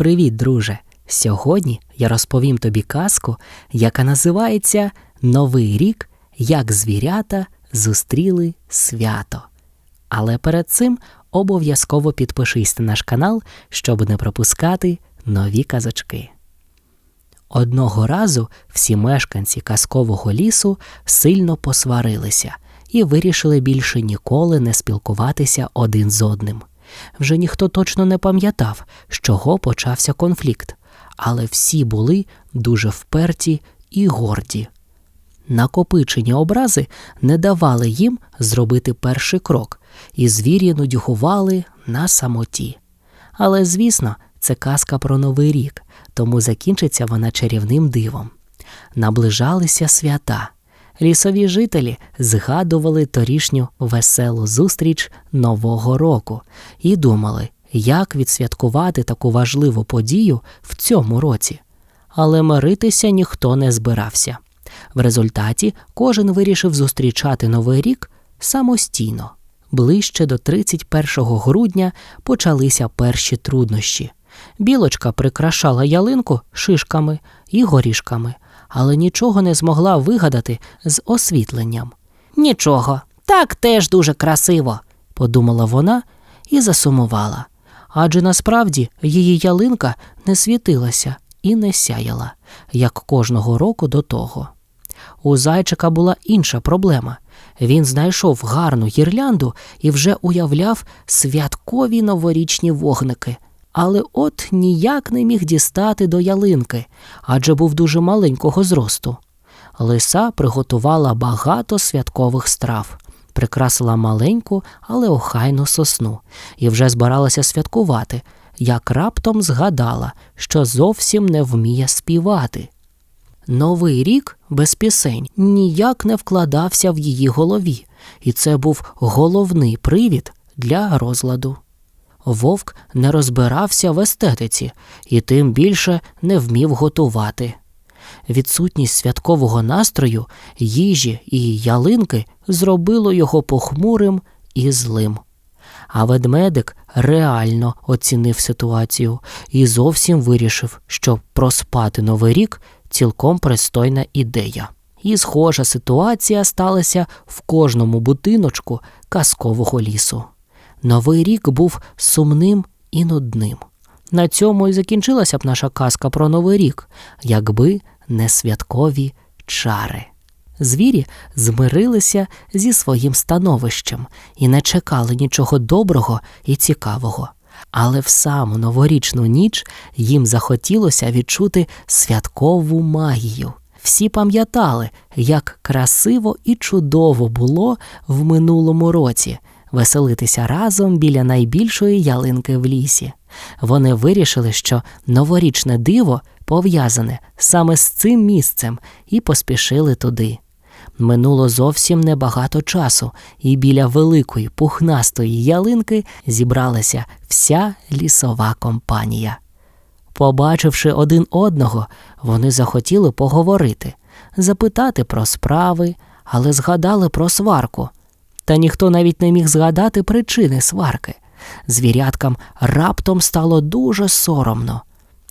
Привіт, друже! Сьогодні я розповім тобі казку, яка називається Новий рік, як звірята зустріли свято. Але перед цим обов'язково підпишись на наш канал, щоб не пропускати нові казочки. Одного разу всі мешканці казкового лісу сильно посварилися і вирішили більше ніколи не спілкуватися один з одним. Вже ніхто точно не пам'ятав, з чого почався конфлікт, але всі були дуже вперті і горді. Накопичені образи не давали їм зробити перший крок, і звірі нудьгували на самоті. Але, звісно, це казка про новий рік, тому закінчиться вона чарівним дивом. Наближалися свята. Лісові жителі згадували торішню веселу зустріч Нового року і думали, як відсвяткувати таку важливу подію в цьому році. Але миритися ніхто не збирався. В результаті кожен вирішив зустрічати Новий рік самостійно. Ближче до 31 грудня почалися перші труднощі. Білочка прикрашала ялинку шишками і горішками, але нічого не змогла вигадати з освітленням. Нічого, так теж дуже красиво, подумала вона і засумувала. Адже насправді її ялинка не світилася і не сяяла, як кожного року до того. У зайчика була інша проблема. Він знайшов гарну гірлянду і вже уявляв святкові новорічні вогники, але от ніяк не міг дістати до ялинки, адже був дуже маленького зросту. Лиса приготувала багато святкових страв, прикрасила маленьку, але охайну сосну і вже збиралася святкувати, як раптом згадала, що зовсім не вміє співати. Новий рік без пісень ніяк не вкладався в її голові, і це був головний привід для розладу. Вовк не розбирався в естетиці і тим більше не вмів готувати. Відсутність святкового настрою, їжі і ялинки зробило його похмурим і злим. А ведмедик реально оцінив ситуацію і зовсім вирішив, що проспати новий рік цілком пристойна ідея. І схожа ситуація сталася в кожному будиночку казкового лісу. Новий рік був сумним і нудним. На цьому і закінчилася б наша казка про новий рік, якби не святкові чари. Звірі змирилися зі своїм становищем і не чекали нічого доброго і цікавого. Але в саму новорічну ніч їм захотілося відчути святкову магію. Всі пам'ятали, як красиво і чудово було в минулому році веселитися разом біля найбільшої ялинки в лісі. Вони вирішили, що новорічне диво пов'язане саме з цим місцем, і поспішили туди. Минуло зовсім небагато часу, і біля великої пухнастої ялинки зібралася вся лісова компанія. Побачивши один одного, вони захотіли поговорити, запитати про справи, але згадали про сварку. Та ніхто навіть не міг згадати причини сварки. Звіряткам раптом стало дуже соромно.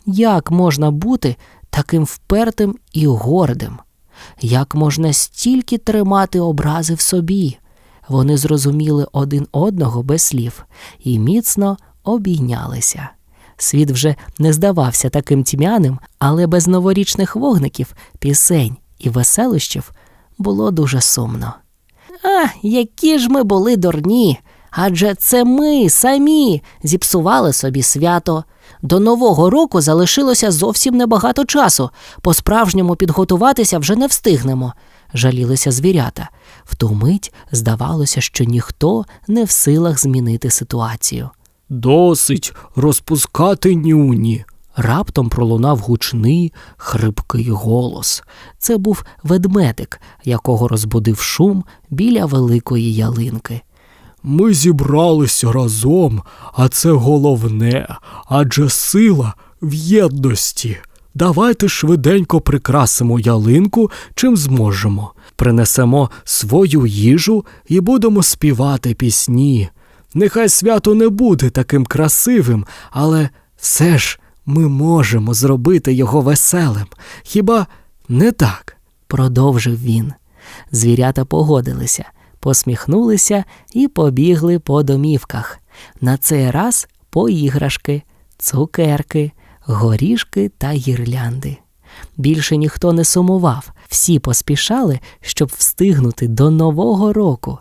Як можна бути таким впертим і гордим? Як можна стільки тримати образи в собі? Вони зрозуміли один одного без слів і міцно обійнялися. Світ вже не здавався таким тьмяним, але без новорічних вогників, пісень і веселощів було дуже сумно. А, які ж ми були дурні! Адже це ми самі зіпсували собі свято. До Нового року залишилося зовсім небагато часу. По-справжньому підготуватися вже не встигнемо, жалілися звірята. В ту мить здавалося, що ніхто не в силах змінити ситуацію. Досить розпускати нюні. Раптом пролунав гучний, хрипкий голос. Це був ведмедик, якого розбудив шум біля великої ялинки. Ми зібралися разом, а це головне, адже сила в єдності. Давайте швиденько прикрасимо ялинку, чим зможемо. Принесемо свою їжу і будемо співати пісні. Нехай свято не буде таким красивим, але все ж Ми можемо зробити його веселим. Хіба не так? продовжив він. Звірята погодилися, посміхнулися і побігли по домівках. На цей раз по іграшки, цукерки, горішки та гірлянди. Більше ніхто не сумував, всі поспішали, щоб встигнути до Нового року.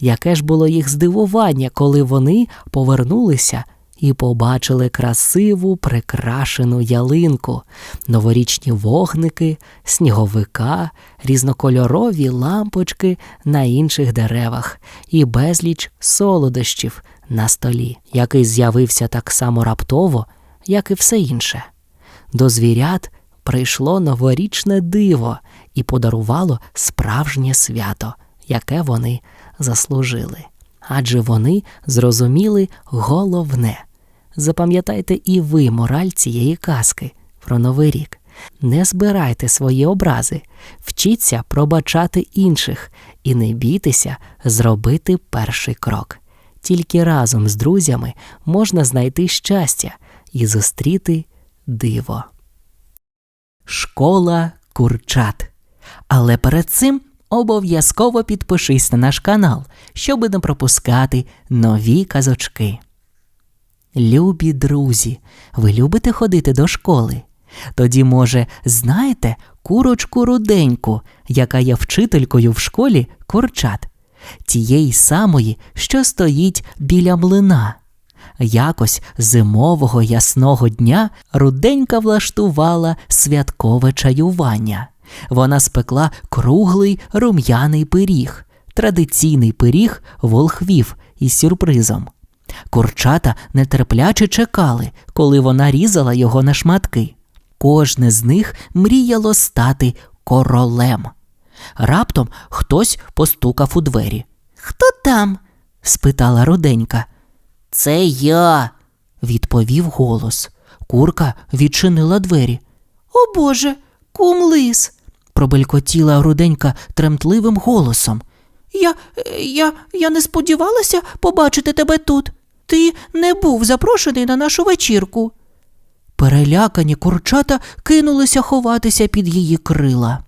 Яке ж було їх здивування, коли вони повернулися і побачили красиву прикрашену ялинку, новорічні вогники, сніговика, різнокольорові лампочки на інших деревах і безліч солодощів на столі, який з'явився так само раптово, як і все інше. До звірят прийшло новорічне диво і подарувало справжнє свято, яке вони заслужили. Адже вони зрозуміли головне. Запам'ятайте і ви мораль цієї казки про Новий рік. Не збирайте свої образи, вчіться пробачати інших і не бійтеся зробити перший крок. Тільки разом з друзями можна знайти щастя і зустріти диво. Школа курчат. Але перед цим обов'язково підпишись на наш канал, щоб не пропускати нові казочки. Любі друзі, ви любите ходити до школи? Тоді, може, знаєте курочку руденьку, яка є вчителькою в школі курчат, тієї самої, що стоїть біля млина. Якось зимового ясного дня руденька влаштувала святкове чаювання. Вона спекла круглий рум'яний пиріг, традиційний пиріг волхвів із сюрпризом. Курчата нетерпляче чекали, коли вона різала його на шматки. Кожне з них мріяло стати королем. Раптом хтось постукав у двері. Хто там? спитала руденька. Це я, відповів голос. Курка відчинила двері. О Боже, кум лис. пробелькотіла руденька тремтливим голосом. Я, я, я не сподівалася побачити тебе тут. Ти не був запрошений на нашу вечірку. Перелякані курчата кинулися ховатися під її крила.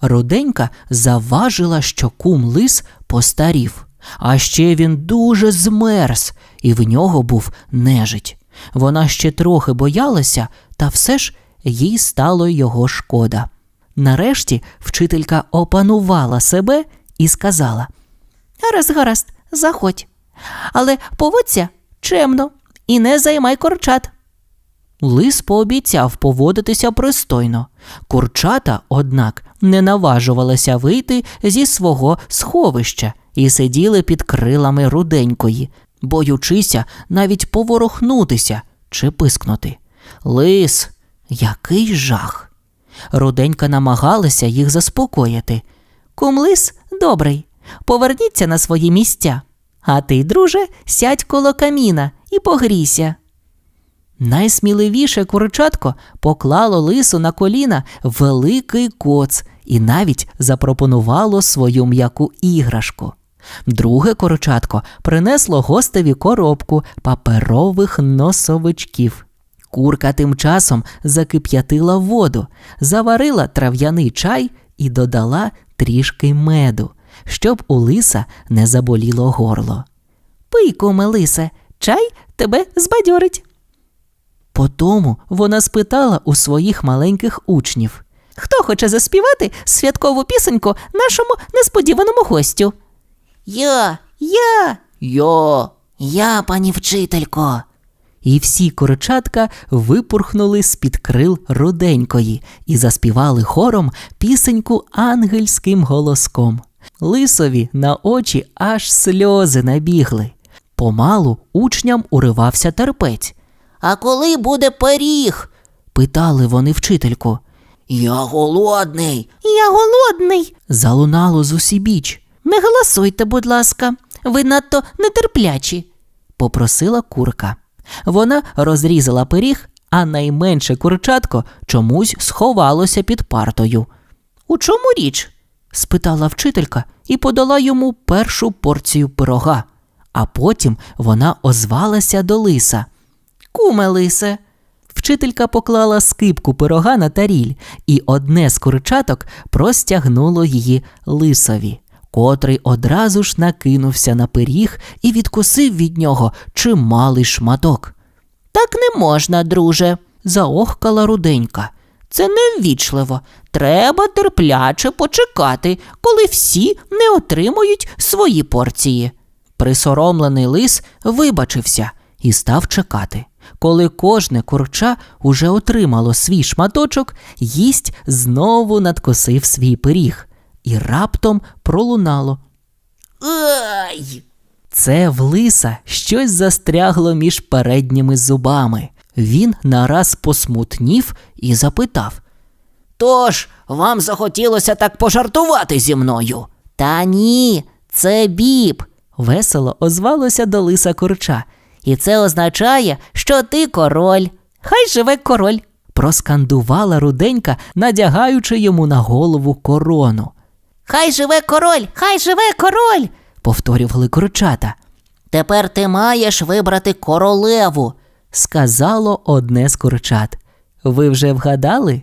Руденька заважила, що кум лис постарів, а ще він дуже змерз, і в нього був нежить. Вона ще трохи боялася, та все ж їй стало його шкода. Нарешті вчителька опанувала себе і сказала: Гаразд, гаразд, заходь. Але поводься чемно і не займай корчат. Лис пообіцяв поводитися пристойно. Курчата, однак, не наважувалися вийти зі свого сховища і сиділи під крилами руденької, боючися навіть поворохнутися чи пискнути. Лис, який жах! Руденька намагалася їх заспокоїти. Кум лис добрий, поверніться на свої місця. А ти, друже, сядь коло каміна і погрійся. Найсміливіше курчатко поклало лису на коліна великий коц і навіть запропонувало свою м'яку іграшку. Друге курчатко принесло гостеві коробку паперових носовичків. Курка тим часом закип'ятила воду, заварила трав'яний чай і додала трішки меду, щоб у лиса не заболіло горло. Пий, куме лисе, чай тебе збадьорить. Потому вона спитала у своїх маленьких учнів Хто хоче заспівати святкову пісеньку нашому несподіваному гостю? Я, я, я, я, пані вчителько. І всі курчатка випурхнули з-під крил руденької і заспівали хором пісеньку ангельським голоском. Лисові на очі аж сльози набігли. Помалу учням уривався терпець. А коли буде пиріг? питали вони вчительку. Я голодний. Я голодний. залунало з усібіч. Не голосуйте, будь ласка, ви надто нетерплячі, попросила курка. Вона розрізала пиріг, а найменше курчатко чомусь сховалося під партою. У чому річ? Спитала вчителька і подала йому першу порцію пирога, а потім вона озвалася до лиса. Куме лисе, Вчителька поклала скипку пирога на таріль, і одне з курчаток простягнуло її лисові, котрий одразу ж накинувся на пиріг і відкусив від нього чималий шматок. Так не можна, друже, заохкала руденька. Це неввічливо. Треба терпляче почекати, коли всі не отримують свої порції. Присоромлений лис вибачився і став чекати. Коли кожне курча уже отримало свій шматочок, їсть знову надкосив свій пиріг, і раптом пролунало. Ай! Це в лиса щось застрягло між передніми зубами. Він нараз посмутнів і запитав. Тож, вам захотілося так пожартувати зі мною? Та ні, це біб. Весело озвалося до лиса курча. І це означає, що ти король. Хай живе король. проскандувала руденька, надягаючи йому на голову корону. Хай живе король, хай живе король. повторювали курчата. Тепер ти маєш вибрати королеву, сказало одне з курчат. Ви вже вгадали?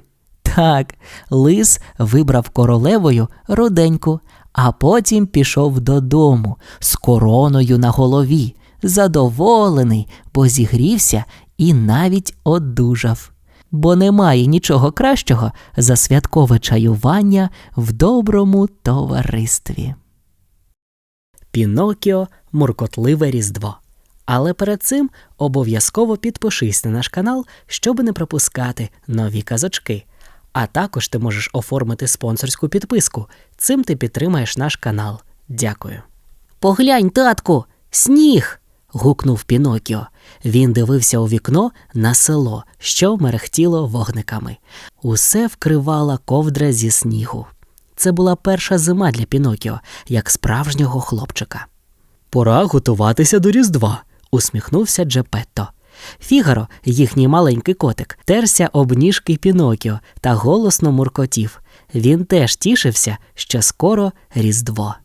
Так, лис вибрав королевою руденьку, а потім пішов додому з короною на голові, задоволений, бо зігрівся і навіть одужав. Бо немає нічого кращого за святкове чаювання в доброму товаристві. Пінокіо муркотливе різдво. Але перед цим обов'язково підпишись на наш канал, щоб не пропускати нові казочки. А також ти можеш оформити спонсорську підписку. Цим ти підтримаєш наш канал. Дякую. Поглянь, татку, сніг. гукнув Пінокіо. Він дивився у вікно на село, що мерехтіло вогниками. Усе вкривала ковдра зі снігу. Це була перша зима для Пінокіо, як справжнього хлопчика. Пора готуватися до Різдва. Усміхнувся Джепетто. Фігаро, їхній маленький котик, терся об ніжки Пінокіо та голосно муркотів. Він теж тішився, що скоро Різдво.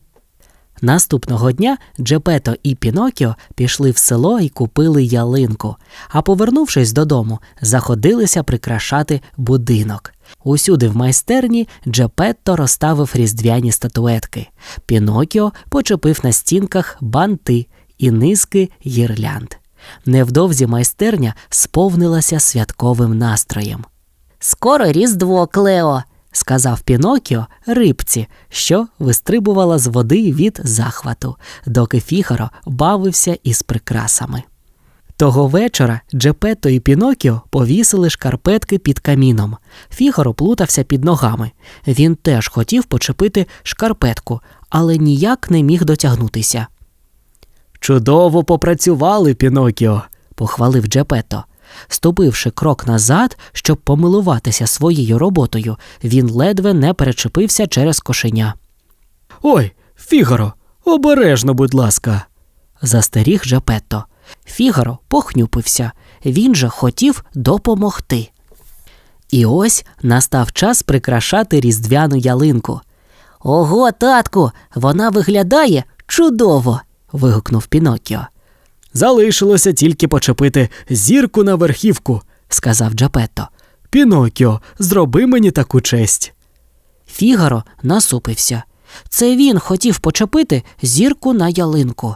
Наступного дня Джепето і Пінокіо пішли в село і купили ялинку, а повернувшись додому, заходилися прикрашати будинок. Усюди в майстерні Джепетто розставив різдвяні статуетки. Пінокіо почепив на стінках банти і низки гірлянд. Невдовзі майстерня сповнилася святковим настроєм. Скоро Різдво, Клео, сказав Пінокіо рибці, що вистрибувала з води від захвату, доки Фігаро бавився із прикрасами. Того вечора Джепетто і Пінокіо повісили шкарпетки під каміном. Фігаро плутався під ногами. Він теж хотів почепити шкарпетку, але ніяк не міг дотягнутися. Чудово попрацювали, Пінокіо. похвалив Джепетто. Ступивши крок назад, щоб помилуватися своєю роботою, він ледве не перечепився через кошеня. Ой, Фігаро, обережно, будь ласка. Застеріг Джепетто. Фігаро похнюпився. Він же хотів допомогти. І ось настав час прикрашати різдвяну ялинку. Ого, татку, вона виглядає чудово. Вигукнув Пінокіо. Залишилося тільки почепити зірку на верхівку, сказав Джапетто. Пінокіо, зроби мені таку честь. Фігаро насупився. Це він хотів почепити зірку на ялинку.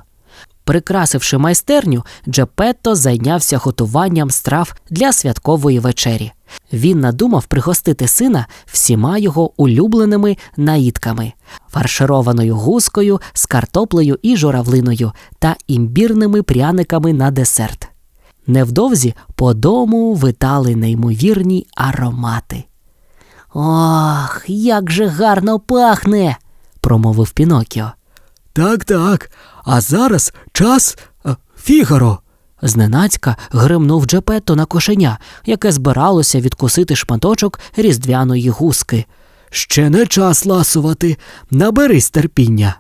Прикрасивши майстерню, Джепетто зайнявся готуванням страв для святкової вечері. Він надумав пригостити сина всіма його улюбленими наїдками фаршированою гускою з картоплею і журавлиною та імбірними пряниками на десерт. Невдовзі по дому витали неймовірні аромати. Ох, як же гарно пахне, промовив Пінокіо. Так, так. А зараз час е, Фігаро. Зненацька гримнув Джепетто на кошеня, яке збиралося відкусити шматочок різдвяної гуски. Ще не час ласувати. Наберись терпіння.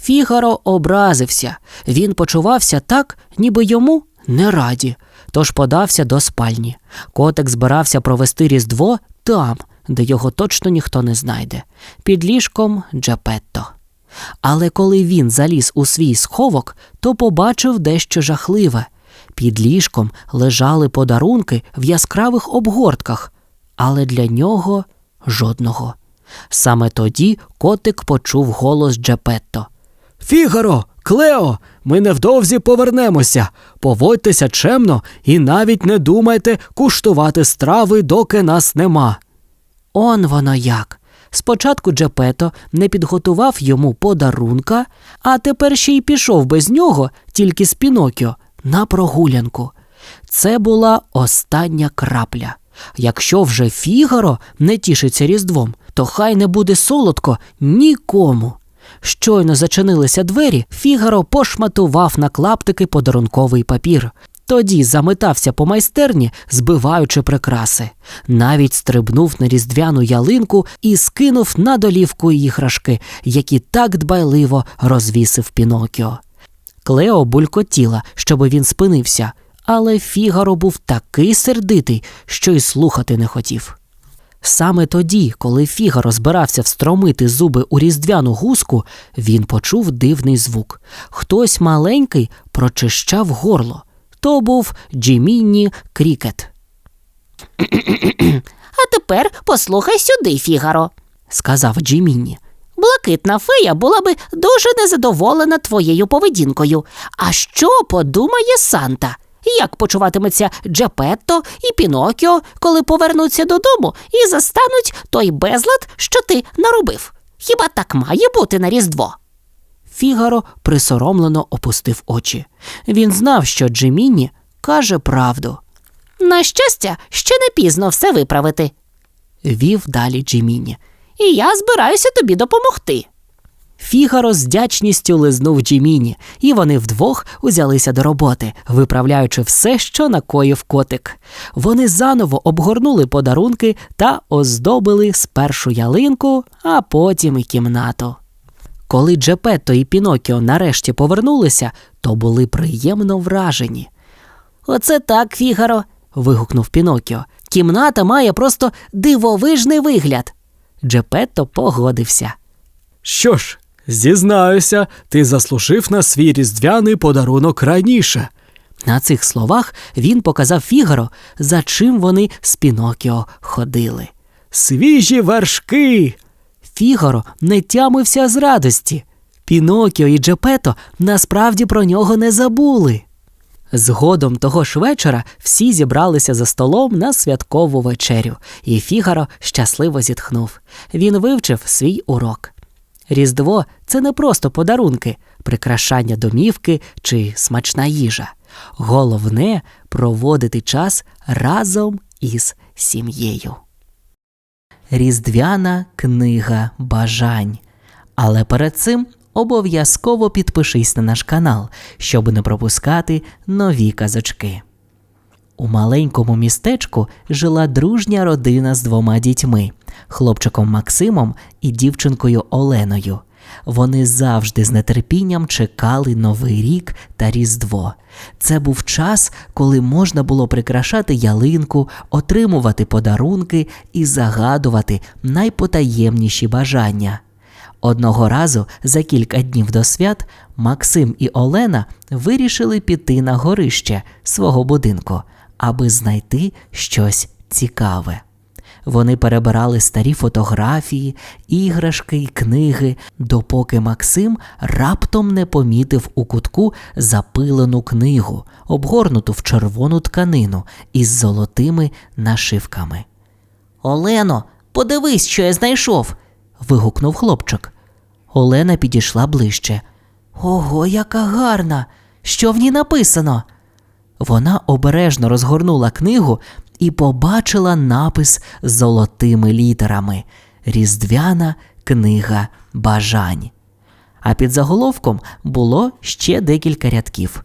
Фігаро образився. Він почувався так, ніби йому не раді, тож подався до спальні. Котик збирався провести різдво там, де його точно ніхто не знайде, під ліжком Джапетто. Але коли він заліз у свій сховок, то побачив дещо жахливе. Під ліжком лежали подарунки в яскравих обгортках, але для нього жодного. Саме тоді котик почув голос Джепетто. Фігаро, Клео, ми невдовзі повернемося. Поводьтеся чемно і навіть не думайте куштувати страви, доки нас нема. Он воно як. Спочатку Джепето не підготував йому подарунка, а тепер ще й пішов без нього, тільки з Пінокіо, на прогулянку. Це була остання крапля. Якщо вже Фігаро не тішиться Різдвом, то хай не буде солодко нікому. Щойно зачинилися двері, Фігаро пошматував на клаптики подарунковий папір. Тоді заметався по майстерні, збиваючи прикраси. Навіть стрибнув на різдвяну ялинку і скинув на долівку іграшки, які так дбайливо розвісив Пінокіо. Клео булькотіла, щоби він спинився, але Фігаро був такий сердитий, що й слухати не хотів. Саме тоді, коли Фігаро збирався встромити зуби у різдвяну гуску, він почув дивний звук. Хтось маленький прочищав горло. То був Джимінні Крікет. А тепер послухай сюди, Фігаро. сказав Джимінні. Блакитна фея була би дуже незадоволена твоєю поведінкою. А що подумає Санта? Як почуватиметься Джепетто і Пінокіо, коли повернуться додому і застануть той безлад, що ти наробив? Хіба так має бути на Різдво? Фігаро присоромлено опустив очі. Він знав, що Джимінні каже правду. На щастя, ще не пізно все виправити. Вів далі Джимінні. І я збираюся тобі допомогти. Фігаро з вдячністю лизнув Джиміні, і вони вдвох узялися до роботи, виправляючи все, що накоїв котик. Вони заново обгорнули подарунки та оздобили спершу ялинку, а потім і кімнату. Коли Джепетто і Пінокіо нарешті повернулися, то були приємно вражені. Оце так, Фігаро. вигукнув Пінокіо. Кімната має просто дивовижний вигляд. Джепетто погодився. Що ж, зізнаюся, ти заслужив на свій різдвяний подарунок раніше. На цих словах він показав Фігаро, за чим вони з Пінокіо ходили. Свіжі вершки. Фігаро не тямився з радості. Пінокіо і Джепето насправді про нього не забули. Згодом того ж вечора всі зібралися за столом на святкову вечерю, і Фігаро щасливо зітхнув. Він вивчив свій урок. Різдво це не просто подарунки, прикрашання домівки чи смачна їжа. Головне проводити час разом із сім'єю. Різдвяна книга бажань. Але перед цим обов'язково підпишись на наш канал, щоб не пропускати нові казочки. У маленькому містечку жила дружня родина з двома дітьми хлопчиком Максимом і дівчинкою Оленою. Вони завжди з нетерпінням чекали Новий рік та Різдво. Це був час, коли можна було прикрашати ялинку, отримувати подарунки і загадувати найпотаємніші бажання. Одного разу за кілька днів до свят Максим і Олена вирішили піти на горище свого будинку, аби знайти щось цікаве. Вони перебирали старі фотографії, іграшки й книги, допоки Максим раптом не помітив у кутку запилену книгу, обгорнуту в червону тканину із золотими нашивками. Олено, подивись, що я знайшов. вигукнув хлопчик. Олена підійшла ближче. Ого, яка гарна! Що в ній написано? Вона обережно розгорнула книгу і побачила напис золотими літерами Різдвяна книга бажань. А під заголовком було ще декілька рядків.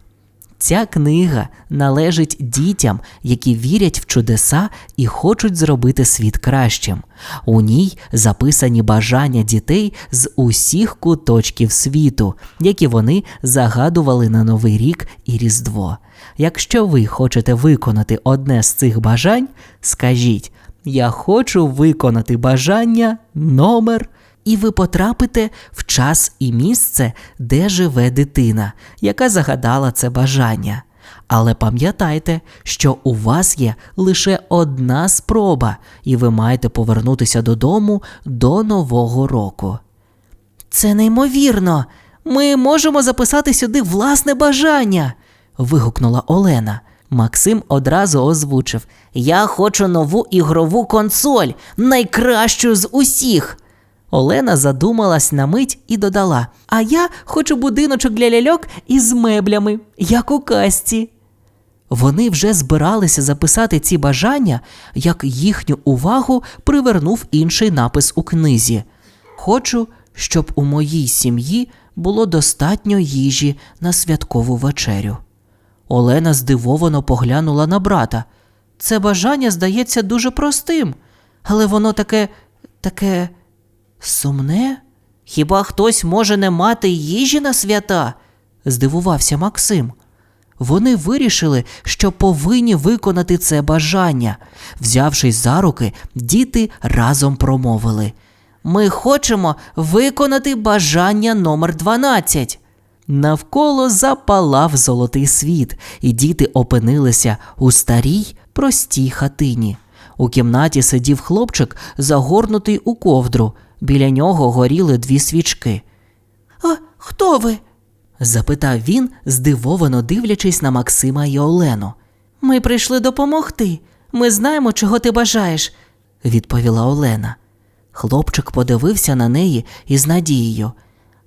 Ця книга належить дітям, які вірять в чудеса і хочуть зробити світ кращим. У ній записані бажання дітей з усіх куточків світу, які вони загадували на Новий рік і Різдво. Якщо ви хочете виконати одне з цих бажань, скажіть: Я хочу виконати бажання номер і ви потрапите в час і місце, де живе дитина, яка загадала це бажання. Але пам'ятайте, що у вас є лише одна спроба, і ви маєте повернутися додому до Нового року. Це неймовірно. Ми можемо записати сюди власне бажання. Вигукнула Олена. Максим одразу озвучив: Я хочу нову ігрову консоль, найкращу з усіх. Олена задумалась на мить і додала: А я хочу будиночок для ляльок із меблями, як у казці. Вони вже збиралися записати ці бажання, як їхню увагу привернув інший напис у книзі. Хочу, щоб у моїй сім'ї було достатньо їжі на святкову вечерю. Олена здивовано поглянула на брата. Це бажання здається дуже простим, але воно таке, таке сумне. Хіба хтось може не мати їжі на свята? здивувався Максим. Вони вирішили, що повинні виконати це бажання. Взявшись за руки, діти разом промовили: Ми хочемо виконати бажання номер 12. Навколо запалав золотий світ, і діти опинилися у старій простій хатині. У кімнаті сидів хлопчик, загорнутий у ковдру. Біля нього горіли дві свічки. А хто ви? запитав він, здивовано дивлячись на Максима і Олену. Ми прийшли допомогти. Ми знаємо, чого ти бажаєш, відповіла Олена. Хлопчик подивився на неї із надією.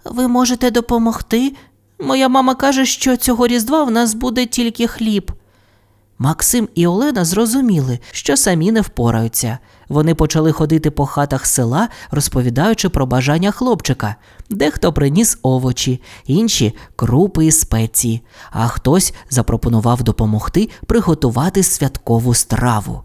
Ви можете допомогти? Моя мама каже, що цього різдва в нас буде тільки хліб. Максим і Олена зрозуміли, що самі не впораються. Вони почали ходити по хатах села, розповідаючи про бажання хлопчика. Дехто приніс овочі, інші крупи і спеції, а хтось запропонував допомогти приготувати святкову страву.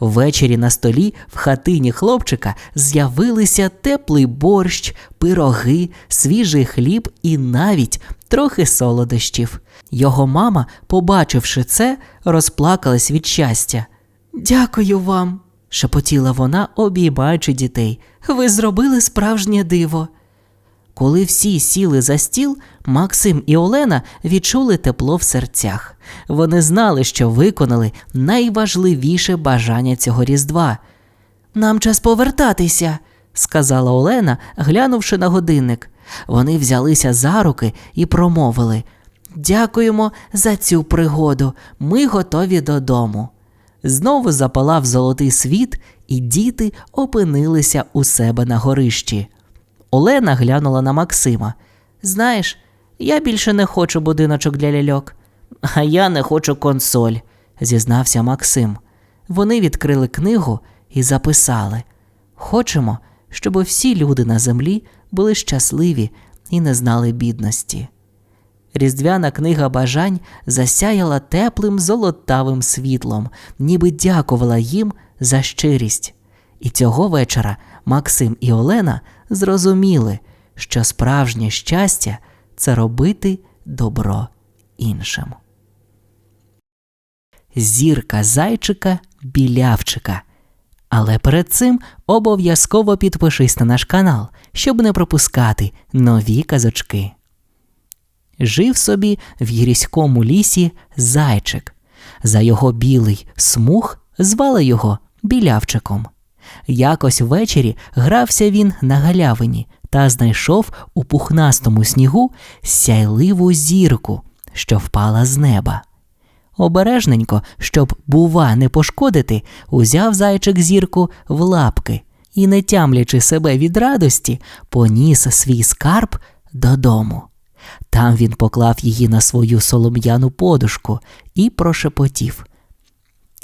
Ввечері на столі в хатині хлопчика з'явилися теплий борщ, пироги, свіжий хліб і навіть трохи солодощів. Його мама, побачивши це, розплакалась від щастя. Дякую вам, шепотіла вона, обіймаючи дітей. Ви зробили справжнє диво. Коли всі сіли за стіл, Максим і Олена відчули тепло в серцях. Вони знали, що виконали найважливіше бажання цього різдва. Нам час повертатися, сказала Олена, глянувши на годинник. Вони взялися за руки і промовили Дякуємо за цю пригоду. Ми готові додому. Знову запалав золотий світ, і діти опинилися у себе на горищі. Олена глянула на Максима. Знаєш, я більше не хочу будиночок для ляльок, а я не хочу консоль, зізнався Максим. Вони відкрили книгу і записали: Хочемо, щоб всі люди на землі були щасливі і не знали бідності. Різдвяна книга бажань засяяла теплим золотавим світлом, ніби дякувала їм за щирість. І цього вечора Максим і Олена зрозуміли, що справжнє щастя це робити добро іншим. Зірка зайчика білявчика. Але перед цим обов'язково підпишись на наш канал, щоб не пропускати нові казочки. Жив собі в гірському лісі зайчик. За його білий смуг звали його білявчиком. Якось ввечері грався він на галявині та знайшов у пухнастому снігу сяйливу зірку, що впала з неба. Обережненько, щоб, бува, не пошкодити, узяв зайчик зірку в лапки і, не тямлячи себе від радості, поніс свій скарб додому. Там він поклав її на свою солом'яну подушку і прошепотів.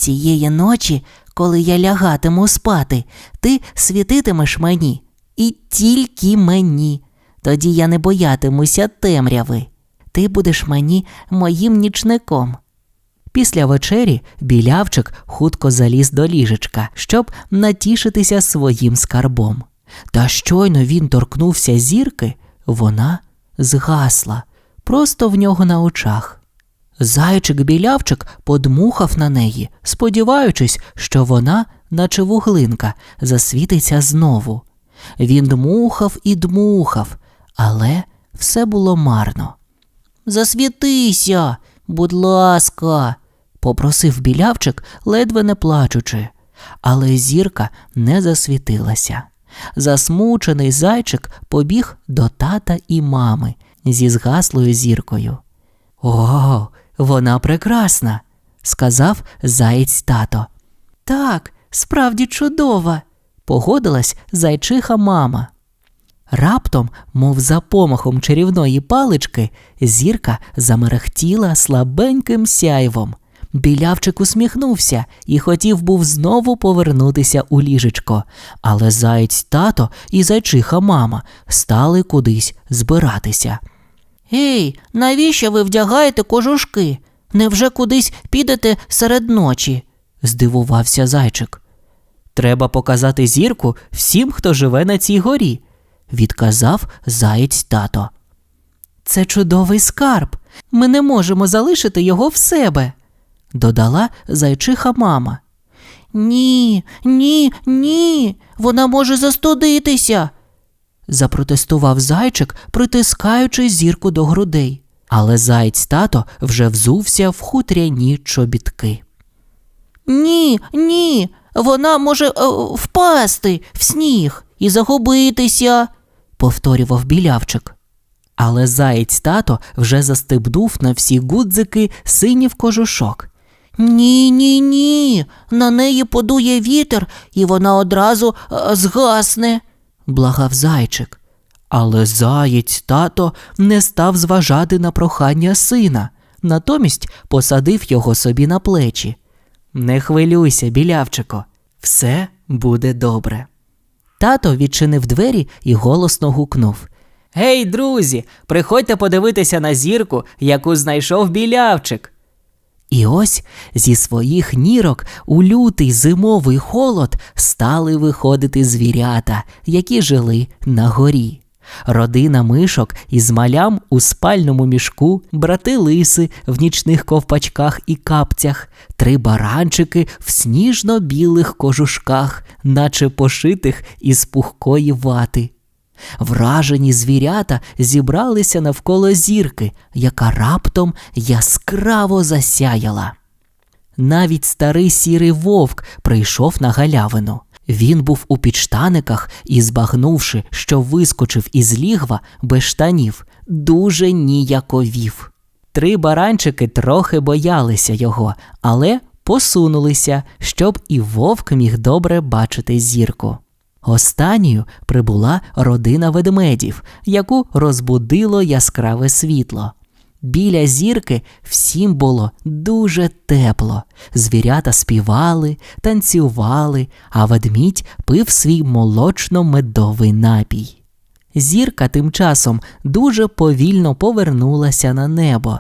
Цієї ночі, коли я лягатиму спати, ти світитимеш мені і тільки мені. Тоді я не боятимуся темряви. Ти будеш мені моїм нічником. Після вечері білявчик хутко заліз до ліжечка, щоб натішитися своїм скарбом. Та щойно він торкнувся зірки, вона згасла просто в нього на очах. Зайчик білявчик подмухав на неї, сподіваючись, що вона, наче вуглинка, засвітиться знову. Він дмухав і дмухав, але все було марно. Засвітися, будь ласка, попросив білявчик, ледве не плачучи. Але зірка не засвітилася. Засмучений зайчик побіг до тата і мами зі згаслою зіркою. О, вона прекрасна, сказав заєць тато. Так, справді чудова, погодилась зайчиха мама. Раптом, мов за помахом чарівної палички, зірка замерехтіла слабеньким сяйвом. Білявчик усміхнувся і хотів був знову повернутися у ліжечко, але заєць тато і зайчиха мама стали кудись збиратися. Ей, навіщо ви вдягаєте кожушки? Невже кудись підете серед ночі? здивувався зайчик. Треба показати зірку всім, хто живе на цій горі, відказав заєць тато. Це чудовий скарб. Ми не можемо залишити його в себе, додала зайчиха мама. Ні, ні, ні. Вона може застудитися. Запротестував зайчик, притискаючи зірку до грудей. Але заєць тато вже взувся в хутряні чобітки. Ні, ні. Вона може е, впасти в сніг і загубитися. повторював білявчик. Але заєць тато вже застебнув на всі гудзики синів кожушок. Ні, ні, ні. На неї подує вітер, і вона одразу е, згасне. Благав зайчик. Але заєць тато не став зважати на прохання сина, натомість посадив його собі на плечі. Не хвилюйся, білявчико, все буде добре. Тато відчинив двері і голосно гукнув. Гей, друзі, приходьте подивитися на зірку, яку знайшов білявчик. І ось зі своїх нірок у лютий зимовий холод стали виходити звірята, які жили на горі. Родина мишок із малям у спальному мішку, брати лиси в нічних ковпачках і капцях, три баранчики в сніжно-білих кожушках, наче пошитих із пухкої вати. Вражені звірята зібралися навколо зірки, яка раптом яскраво засяяла. Навіть старий сірий вовк прийшов на галявину. Він був у підштаниках і, збагнувши, що вискочив із лігва без штанів, дуже ніяковів. Три баранчики трохи боялися його, але посунулися, щоб і вовк міг добре бачити зірку. Останньою прибула родина ведмедів, яку розбудило яскраве світло. Біля зірки всім було дуже тепло. Звірята співали, танцювали, а ведмідь пив свій молочно-медовий напій. Зірка тим часом дуже повільно повернулася на небо,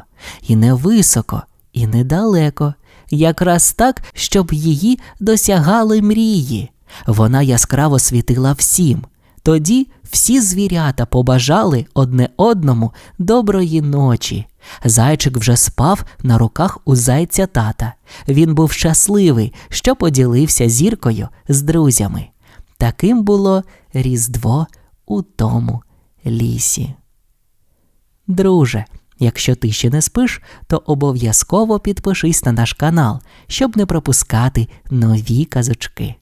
і не високо, і недалеко, якраз так, щоб її досягали мрії. Вона яскраво світила всім. Тоді всі звірята побажали одне одному доброї ночі. Зайчик вже спав на руках у зайця тата. Він був щасливий, що поділився зіркою з друзями. Таким було Різдво у тому лісі. Друже, якщо ти ще не спиш, то обов'язково підпишись на наш канал, щоб не пропускати нові казочки.